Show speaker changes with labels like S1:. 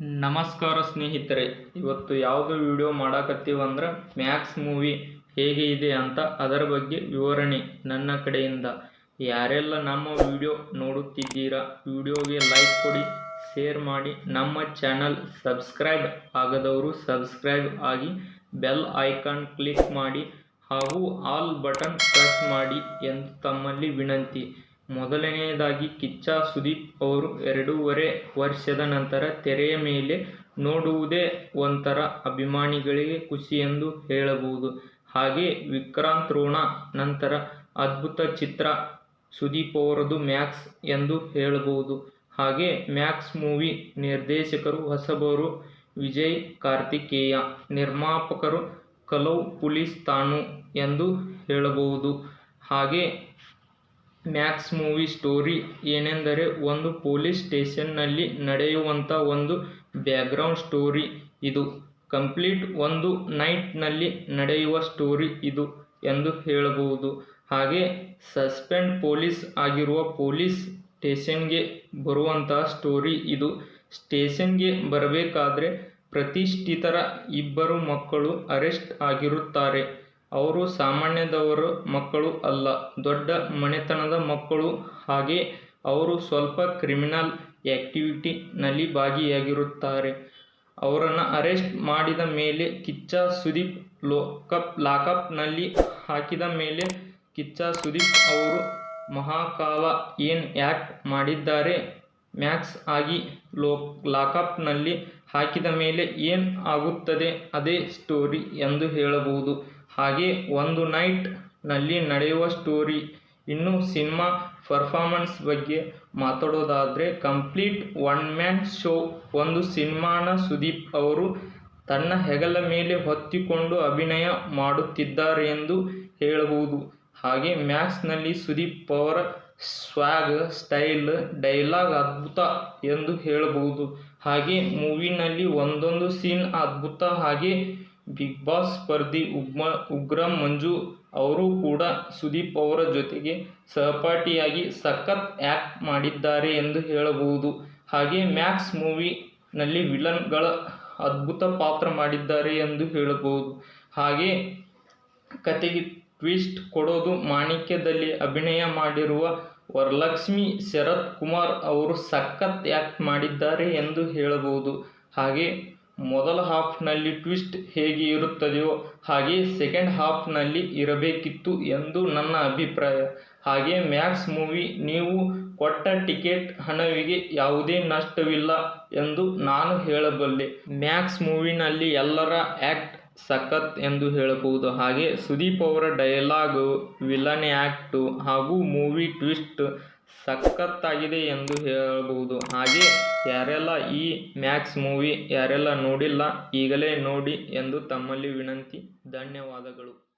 S1: ನಮಸ್ಕಾರ ಸ್ನೇಹಿತರೆ, ಇವತ್ತು ಯಾವುದು ವಿಡಿಯೋ ಮಾಡಾಕತ್ತೀವಿ ಅಂದ್ರೆ ಮ್ಯಾಕ್ಸ್ ಮೂವಿ ಹೇಗೆ ಇದೆ ಅಂತ ಅದರ ಬಗ್ಗೆ ವಿವರಣೆ ನನ್ನ ಕಡೆಯಿಂದ. ಯಾರೆಲ್ಲ ನಮ್ಮ ವಿಡಿಯೋ ನೋಡುತ್ತಿದ್ದೀರಾ ವಿಡಿಯೋಗೆ ಲೈಕ್ ಕೊಡಿ ಶೇರ್ ಮಾಡಿ, ನಮ್ಮ ಚಾನಲ್ ಸಬ್ಸ್ಕ್ರೈಬ್ ಆಗದವರು ಸಬ್ಸ್ಕ್ರೈಬ್ ಆಗಿ ಬೆಲ್ ಐಕಾನ್ ಕ್ಲಿಕ್ ಮಾಡಿ ಹಾಗೂ ಆಲ್ ಬಟನ್ ಪ್ರೆಸ್ ಮಾಡಿ ಎಂದು ತಮ್ಮಲ್ಲಿ ವಿನಂತಿ. ಮೊದಲನೆಯದಾಗಿ ಕಿಚ್ಚ ಸುದೀಪ್ ಅವರು ಎರಡೂವರೆ ವರ್ಷದ ನಂತರ ತೆರೆಯ ಮೇಲೆ ನೋಡುವುದೇ ಒಂಥರ ಅಭಿಮಾನಿಗಳಿಗೆ ಖುಷಿ ಎಂದು ಹೇಳಬಹುದು. ಹಾಗೆ ವಿಕ್ರಾಂತ್ ರೋಣ ನಂತರ ಅದ್ಭುತ ಚಿತ್ರ ಸುದೀಪ್ ಅವರದು ಮ್ಯಾಕ್ಸ್ ಎಂದು ಹೇಳಬಹುದು. ಹಾಗೆ ಮ್ಯಾಕ್ಸ್ ಮೂವಿ ನಿರ್ದೇಶಕರು ಹೊಸಬರು ವಿಜಯ್ ಕಾರ್ತಿಕೇಯ, ನಿರ್ಮಾಪಕರು ಕಲೌ ಪುಲೀಸ್ ತಾನು ಎಂದು ಹೇಳಬಹುದು. ಹಾಗೆ ಮ್ಯಾಕ್ಸ್ ಮೂವಿ ಸ್ಟೋರಿ ಏನೆಂದರೆ ಒಂದು ಪೊಲೀಸ್ ಸ್ಟೇಷನ್ನಲ್ಲಿ ನಡೆಯುವಂಥ ಒಂದು ಬ್ಯಾಕ್ಗ್ರೌಂಡ್ ಸ್ಟೋರಿ ಇದು. ಕಂಪ್ಲೀಟ್ ಒಂದು ನೈಟ್ನಲ್ಲಿ ನಡೆಯುವ ಸ್ಟೋರಿ ಇದು ಎಂದು ಹೇಳಬಹುದು. ಹಾಗೆ ಸಸ್ಪೆಂಡ್ ಪೊಲೀಸ್ ಆಗಿರುವ ಪೊಲೀಸ್ ಸ್ಟೇಷನ್ಗೆ ಬರುವಂತಹ ಸ್ಟೋರಿ ಇದು. ಸ್ಟೇಷನ್ಗೆ ಬರಬೇಕಾದ್ರೆ ಪ್ರತಿಷ್ಠಿತರ ಇಬ್ಬರು ಮಕ್ಕಳು ಅರೆಸ್ಟ್ ಆಗಿರುತ್ತಾರೆ. ಅವರು ಸಾಮಾನ್ಯದವರ ಮಕ್ಕಳು ಅಲ್ಲ, ದೊಡ್ಡ ಮನೆತನದ ಮಕ್ಕಳು ಹಾಗೆ ಅವರು ಸ್ವಲ್ಪ ಕ್ರಿಮಿನಲ್ ಆ್ಯಕ್ಟಿವಿಟಿನಲ್ಲಿ ಭಾಗಿಯಾಗಿರುತ್ತಾರೆ. ಅವರನ್ನು ಅರೆಸ್ಟ್ ಮಾಡಿದ ಮೇಲೆ ಕಿಚ್ಚ ಸುದೀಪ್ ಲೋಕಪ್ ಲಾಕಪ್ನಲ್ಲಿ ಹಾಕಿದ ಮೇಲೆ ಕಿಚ್ಚ ಸುದೀಪ್ ಅವರು ಮಹಾಕಾಲ ಏನು ಆ್ಯಕ್ಟ್ ಮಾಡಿದ್ದಾರೆ? ಮ್ಯಾಕ್ಸ್ ಆಗಿ ಲೋ ಲಾಕಪ್ನಲ್ಲಿ ಹಾಕಿದ ಮೇಲೆ ಏನು ಆಗುತ್ತದೆ? ಅದೇ ಸ್ಟೋರಿ ಎಂದು ಹೇಳಬಹುದು. ಹಾಗೆ ಒಂದು ನೈಟ್ನಲ್ಲಿ ನಡೆಯುವ ಸ್ಟೋರಿ ಇನ್ನು ಸಿನಿಮಾ ಪರ್ಫಾರ್ಮೆನ್ಸ್ ಬಗ್ಗೆ ಮಾತಾಡೋದಾದರೆ ಕಂಪ್ಲೀಟ್ ಒನ್ ಮ್ಯಾನ್ ಶೋ ಒಂದು ಸಿನಿಮಾನ ಸುದೀಪ್ ಅವರು ತನ್ನ ಹೆಗಲ ಮೇಲೆ ಹೊತ್ತಿಕೊಂಡು ಅಭಿನಯ ಮಾಡುತ್ತಿದ್ದಾರೆ ಎಂದು ಹೇಳಬಹುದು. ಹಾಗೆ ಮ್ಯಾಕ್ಸ್ನಲ್ಲಿ ಸುದೀಪ್ ಅವರ ಸ್ವಾಗ್ ಸ್ಟೈಲ್ ಡೈಲಾಗ್ ಅದ್ಭುತ ಎಂದು ಹೇಳಬಹುದು. ಹಾಗೆ ಮೂವಿನಲ್ಲಿ ಒಂದೊಂದು ಸೀನ್ ಅದ್ಭುತ. ಹಾಗೆ ಬಿಗ್ ಬಾಸ್ ಸ್ಪರ್ಧಿ ಉಗ್ಮ, ಉಗ್ರ ಮಂಜು ಅವರು ಕೂಡ ಸುದೀಪ್ ಅವರ ಜೊತೆಗೆ ಸಹಪಾಠಿಯಾಗಿ ಸಖತ್ ಆ್ಯಕ್ಟ್ ಮಾಡಿದ್ದಾರೆ ಎಂದು ಹೇಳಬಹುದು. ಹಾಗೆ ಮ್ಯಾಕ್ಸ್ ಮೂವಿನಲ್ಲಿ ವಿಲನ್ಗಳ ಅದ್ಭುತ ಪಾತ್ರ ಮಾಡಿದ್ದಾರೆ ಎಂದು ಹೇಳಬಹುದು. ಹಾಗೆ ಕತೆಗೆ ಟ್ವಿಸ್ಟ್ ಕೊಡೋದು ಮಾಣಿಕ್ಯದಲ್ಲಿ ಅಭಿನಯ ಮಾಡಿರುವ ವರಲಕ್ಷ್ಮಿ ಶರತ್ ಕುಮಾರ್ ಅವರು ಸಖತ್ ಆ್ಯಕ್ಟ್ ಮಾಡಿದ್ದಾರೆ ಎಂದು ಹೇಳಬಹುದು. ಹಾಗೆ ಮೊದಲ ಹಾಫ್ನಲ್ಲಿ ಟ್ವಿಸ್ಟ್ ಹೇಗೆ ಇರುತ್ತದೆಯೋ ಹಾಗೆ ಸೆಕೆಂಡ್ ಹಾಫ್ನಲ್ಲಿ ಇರಬೇಕಿತ್ತು ಎಂದು ನನ್ನ ಅಭಿಪ್ರಾಯ. ಹಾಗೆ ಮ್ಯಾಕ್ಸ್ ಮೂವಿ ನೀವು ಕೊಟ್ಟ ಟಿಕೆಟ್ ಹಣವಿಗೆ ಯಾವುದೇ ನಷ್ಟವಿಲ್ಲ ಎಂದು ನಾನು ಹೇಳಬಲ್ಲೆ. ಮ್ಯಾಕ್ಸ್ ಮೂವಿನಲ್ಲಿ ಎಲ್ಲರ ಆ್ಯಕ್ಟ್ ಸಖತ್ ಎಂದು ಹೇಳಬಹುದು. ಹಾಗೆ ಸುದೀಪ್ ಅವರ ಡೈಲಾಗು ವಿಲನ್ ಆ್ಯಕ್ಟು ಹಾಗೂ ಮೂವಿ ಟ್ವಿಸ್ಟ್ ಸಖತ್ತಾಗಿದೆ ಎಂದು ಹೇಳಬಹುದು. ಹಾಗೆ ಯಾರೆಲ್ಲ ಈ ಮ್ಯಾಕ್ಸ್ ಮೂವಿ ಯಾರೆಲ್ಲ ನೋಡಿಲ್ಲ ಈಗಲೇ ನೋಡಿ ಎಂದು ತಮ್ಮಲ್ಲಿ ವಿನಂತಿ. ಧನ್ಯವಾದಗಳು.